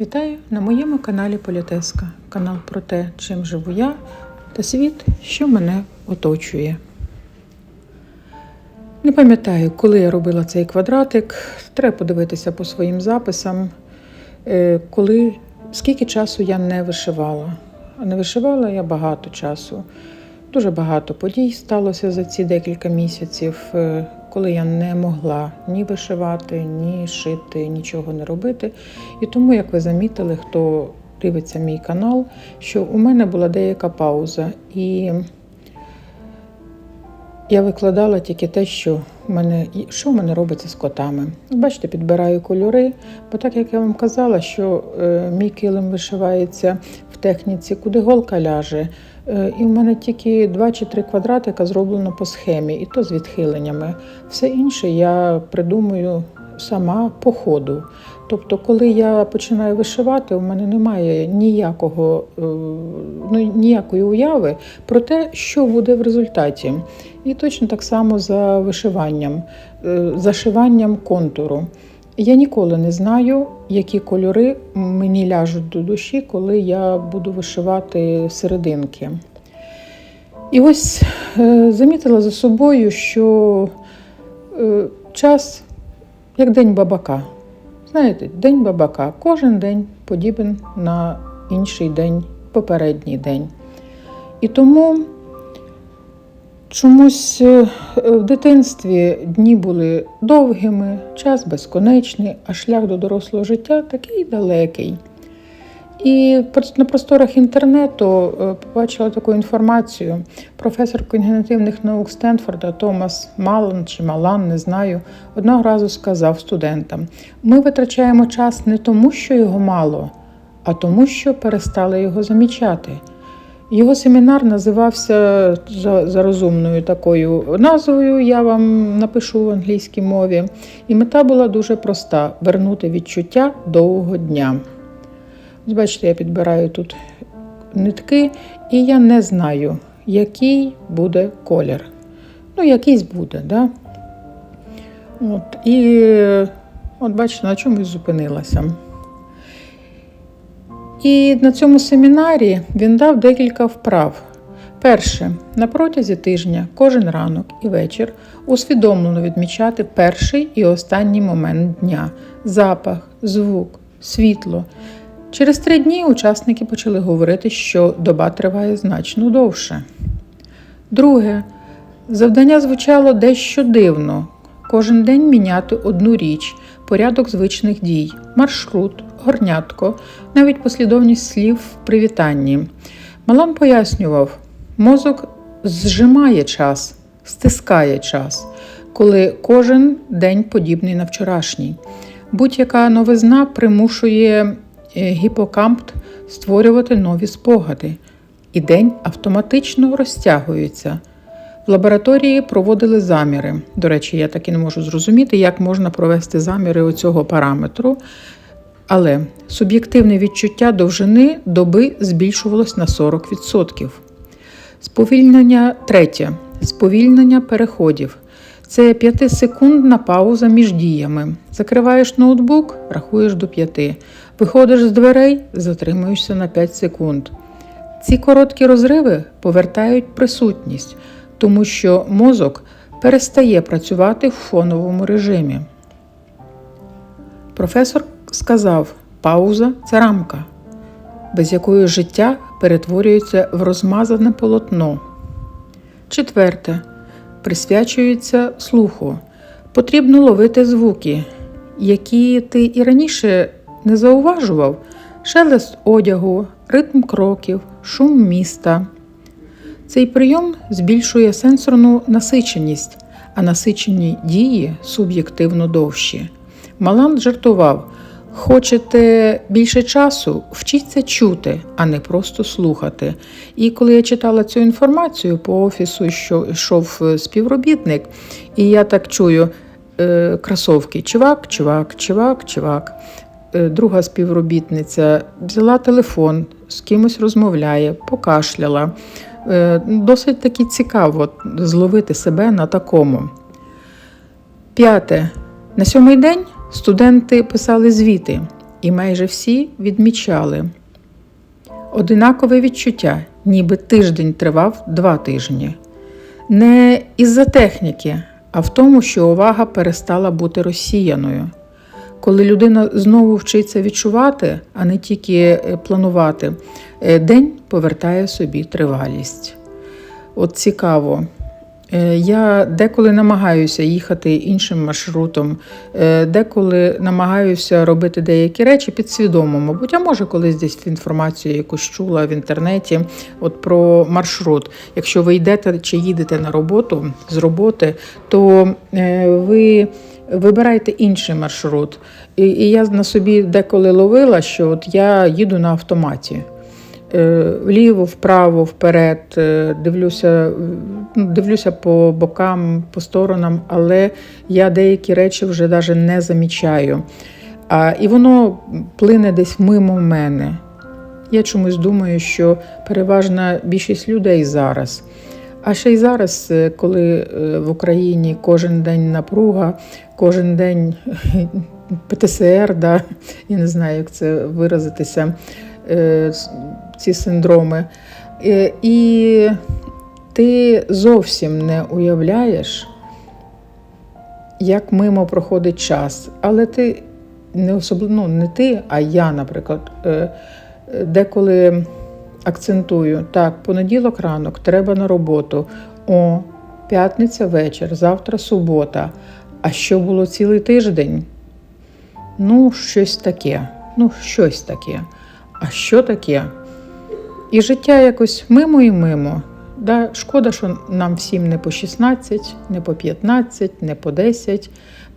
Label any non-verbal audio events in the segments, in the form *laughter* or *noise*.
Вітаю на моєму каналі Політеска. Канал про те, чим живу я та світ, що мене оточує. Не пам'ятаю, коли я робила цей квадратик. Треба подивитися по своїм записам, е, коли, скільки часу я не вишивала. А не вишивала я багато часу. Дуже багато подій сталося за ці декілька місяців, е, коли я не могла ні вишивати, ні шити, нічого не робити. І тому, як ви замітили, хто дивиться мій канал, що у мене була деяка пауза. І я викладала тільки те, що в мене, що в мене робиться з котами. Бачите, підбираю кольори, бо так як я вам казала, що е, мій килим вишивається в техніці, куди голка ляже. Е, і в мене тільки два чи три квадратика зроблено по схемі, і то з відхиленнями. Все інше я придумую сама по ходу. Тобто, коли я починаю вишивати, у мене немає ніякого, е, ну, ніякої уяви про те, що буде в результаті. І точно так само за вишиванням, е, зашиванням контуру. Я ніколи не знаю, які кольори мені ляжуть до душі, коли я буду вишивати серединки. І ось е, замітила за собою, що час як день бабака. Знаєте, день бабака. Кожен день подібен на інший день, попередній день. І тому чомусь е, в дитинстві дні були довгими, час безконечний, а шлях до дорослого життя такий далекий. І на просторах інтернету е, побачила таку інформацію. Професор когнітивних наук Стенфорда Томас Малан чи Малан, не знаю, одного разу сказав студентам: ми витрачаємо час не тому, що його мало, а тому, що перестали його замічати. Його семінар називався за, за розумною такою назвою, я вам напишу в англійській мові. І мета була дуже проста: вернути відчуття довгого дня. Бачите, я підбираю тут нитки, і я не знаю, який буде колір. Ну, якийсь буде, да? От, і от бачите, на чомусь зупинилася. І на цьому семінарі він дав декілька вправ. Перше, на протязі тижня, кожен ранок і вечір усвідомлено відмічати перший і останній момент дня запах, звук, світло. Через три дні учасники почали говорити, що доба триває значно довше. Друге, завдання звучало дещо дивно. Кожен день міняти одну річ, порядок звичних дій, маршрут, горнятко, навіть послідовність слів в привітанні. Малан пояснював, мозок зжимає час, стискає час, коли кожен день подібний на вчорашній. Будь-яка новизна примушує гіпокамп створювати нові спогади, і день автоматично розтягується. В лабораторії проводили заміри. До речі, я так і не можу зрозуміти, як можна провести заміри оцього параметру. Але суб'єктивне відчуття довжини доби збільшувалось на 40%. Сповільнення третє. Сповільнення переходів. Це 5-секундна пауза між діями. Закриваєш ноутбук, рахуєш до 5. Виходиш з дверей, затримуєшся на 5 секунд. Ці короткі розриви повертають присутність, тому що мозок перестає працювати в фоновому режимі. Професор сказав: пауза це рамка, без якої життя перетворюється в розмазане полотно. Четверте. Присвячується слуху. Потрібно ловити звуки, які ти і раніше не зауважував: шелест одягу, ритм кроків, шум міста. Цей прийом збільшує сенсорну насиченість, а насичені дії суб'єктивно довші. Малан жартував: хочете більше часу, вчіться чути, а не просто слухати. І коли я читала цю інформацію по офісу, що йшов е, співробітник, і я так чую е, кросовки: чувак, чувак, чувак, чувак. Е, Друга співробітниця взяла телефон, з кимось розмовляє, покашляла. Е, Досить таки цікаво зловити себе на такому. П'яте. На сьомий день студенти писали звіти, і майже всі відмічали одинакове відчуття, ніби тиждень тривав два тижні. Не із-за техніки, а в тому, що увага перестала бути розсіяною. Коли людина знову вчиться відчувати, а не тільки е, планувати, е, день повертає собі тривалість. От цікаво. Е, Я деколи намагаюся їхати іншим маршрутом, деколи намагаюся робити деякі речі підсвідомо, мабуть, а може колись десь інформацію якусь чула в інтернеті от про маршрут. Якщо ви йдете чи їдете на роботу з роботи, то ви вибирайте інший маршрут. І, і я на собі деколи ловила, що от я їду на автоматі. Е, Вліво, вправо, вперед, е, дивлюся, ну, дивлюся по бокам, по сторонам, але я деякі речі вже навіть не замічаю. А, і воно плине десь мимо мене. Я чомусь думаю, що переважна більшість людей зараз. А ще й зараз, е, коли в Україні кожен день напруга, кожен день *laughs* ПТСР, да, я не знаю, як це виразитися, е, ці синдроми. Е, І ти зовсім не уявляєш, як мимо проходить час. Але ти не особливо, ну, не ти, а я, наприклад, е, деколи акцентую, так, понеділок ранок, треба на роботу. О, п'ятниця вечір, завтра субота. А що було цілий тиждень? Ну, щось таке. Ну, щось таке. А що таке? І життя якось мимо і мимо. Да, шкода, що нам всім не по 16, не по 15, не по 10.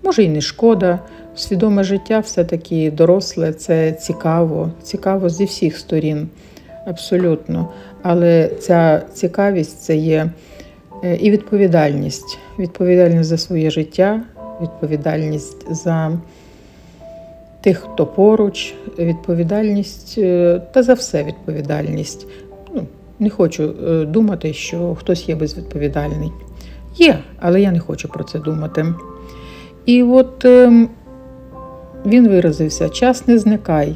Може, і не шкода. Свідоме життя все-таки доросле, це цікаво, цікаво зі всіх сторін. Абсолютно. Але ця цікавість це є е, і відповідальність. Відповідальність за своє життя, відповідальність за тих, хто поруч, відповідальність е, та за все відповідальність. Ну, не хочу е, думати, що хтось є безвідповідальний. Є, але я не хочу про це думати. І от ем, він виразився: час не зникай.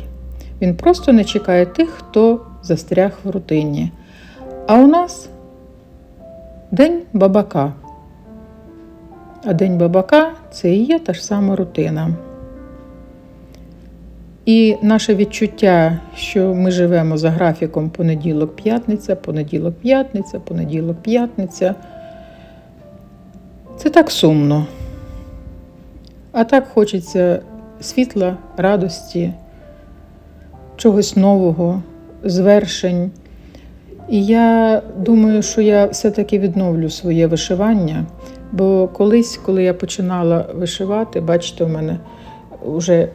Він просто не чекає тих, хто застряг в рутині. А у нас день бабака. А день бабака це і є та ж сама рутина. І наше відчуття, що ми живемо за графіком понеділок-п'ятниця, понеділок-п'ятниця, понеділок-п'ятниця. Це так сумно. А так хочеться світла, радості, чогось нового, звершень. І я думаю, що я все-таки відновлю своє вишивання, бо колись, коли я починала вишивати, бачите, у мене вже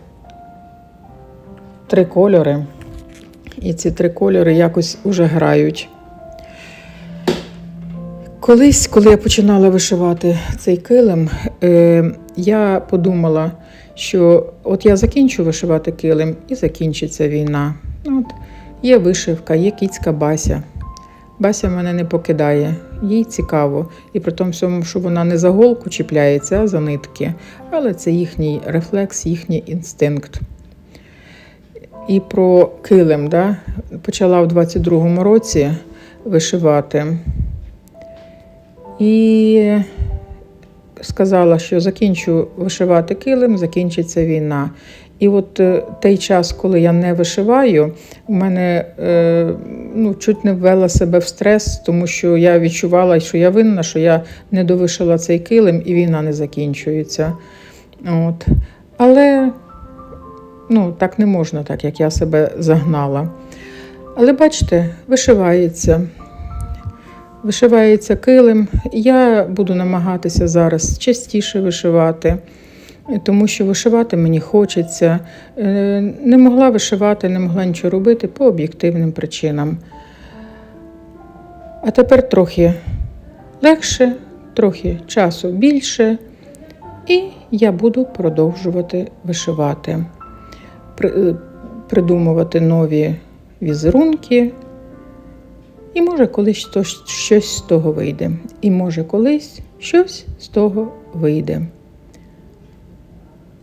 три кольори, і ці три кольори якось уже грають. Колись, коли я починала вишивати цей килим, е, я подумала, що от я закінчу вишивати килим і закінчиться війна. От, є вишивка, є кіцька Бася. Бася мене не покидає, їй цікаво. І при тому всьому, що вона не за голку чіпляється, а за нитки. Але це їхній рефлекс, їхній інстинкт. І про килим, да? почала в 22-му році вишивати. І сказала, що закінчу вишивати килим, закінчиться війна. І от е, той час, коли я не вишиваю, у мене е, ну, чуть не ввела себе в стрес, тому що я відчувала, що я винна, що я не довишила цей килим і війна не закінчується. От. Але ну, так не можна, так як я себе загнала. Але бачите, вишивається. Вишивається килим. Я буду намагатися зараз частіше вишивати, тому що вишивати мені хочеться. Е, Не могла вишивати, не могла нічого робити по об'єктивним причинам. А тепер трохи легше, трохи часу більше, і я буду продовжувати вишивати, е, придумувати нові візерунки. І може колись щось з того вийде. І може колись щось з того вийде.